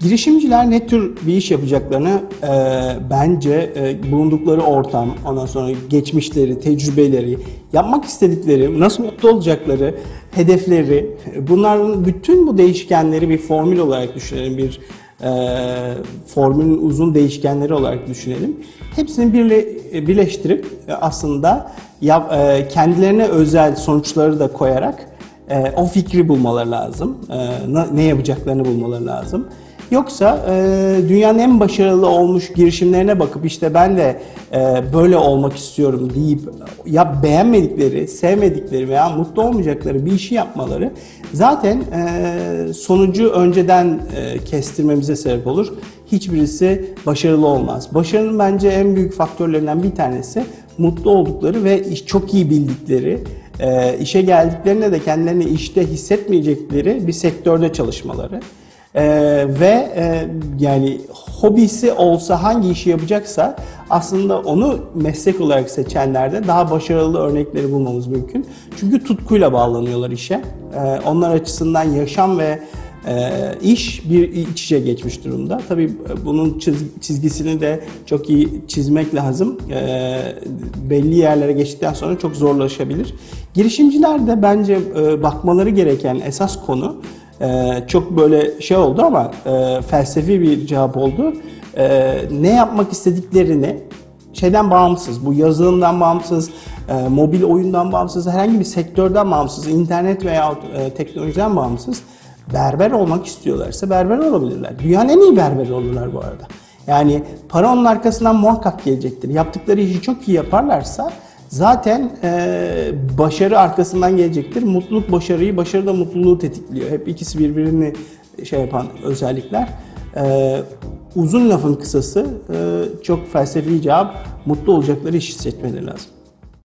Girişimciler ne tür bir iş yapacaklarını e, bence e, bulundukları ortam, ondan sonra geçmişleri, tecrübeleri, yapmak istedikleri, nasıl mutlu olacakları, hedefleri, bunların bütün bu değişkenleri bir formül olarak düşünelim, bir e, formülün uzun değişkenleri olarak düşünelim. Hepsini birle, birleştirip e, aslında yap, e, kendilerine özel sonuçları da koyarak e, o fikri bulmaları lazım. E, ne yapacaklarını bulmaları lazım. Yoksa e, dünyanın en başarılı olmuş girişimlerine bakıp işte ben de e, böyle olmak istiyorum deyip ya beğenmedikleri, sevmedikleri veya mutlu olmayacakları bir işi yapmaları zaten e, sonucu önceden e, kestirmemize sebep olur. Hiçbirisi başarılı olmaz. Başarının bence en büyük faktörlerinden bir tanesi mutlu oldukları ve çok iyi bildikleri, e, işe geldiklerinde de kendilerini işte hissetmeyecekleri bir sektörde çalışmaları. Ee, ve e, yani hobisi olsa hangi işi yapacaksa aslında onu meslek olarak seçenlerde daha başarılı örnekleri bulmamız mümkün. Çünkü tutkuyla bağlanıyorlar işe. Ee, onlar açısından yaşam ve e, iş bir iç içe geçmiş durumda. Tabii bunun çiz, çizgisini de çok iyi çizmek lazım. E, belli yerlere geçtikten sonra çok zorlaşabilir. Girişimciler de bence e, bakmaları gereken esas konu ee, çok böyle şey oldu ama e, felsefi bir cevap oldu. E, ne yapmak istediklerini şeyden bağımsız, bu yazılımdan bağımsız, e, mobil oyundan bağımsız, herhangi bir sektörden bağımsız, internet veya e, teknolojiden bağımsız berber olmak istiyorlarsa berber olabilirler. Dünyanın en iyi berberi olurlar bu arada. Yani para onun arkasından muhakkak gelecektir. Yaptıkları işi çok iyi yaparlarsa zaten e, başarı arkasından gelecektir. Mutluluk başarıyı, başarı da mutluluğu tetikliyor. Hep ikisi birbirini şey yapan özellikler. E, uzun lafın kısası e, çok felsefi cevap mutlu olacakları iş seçmeleri lazım.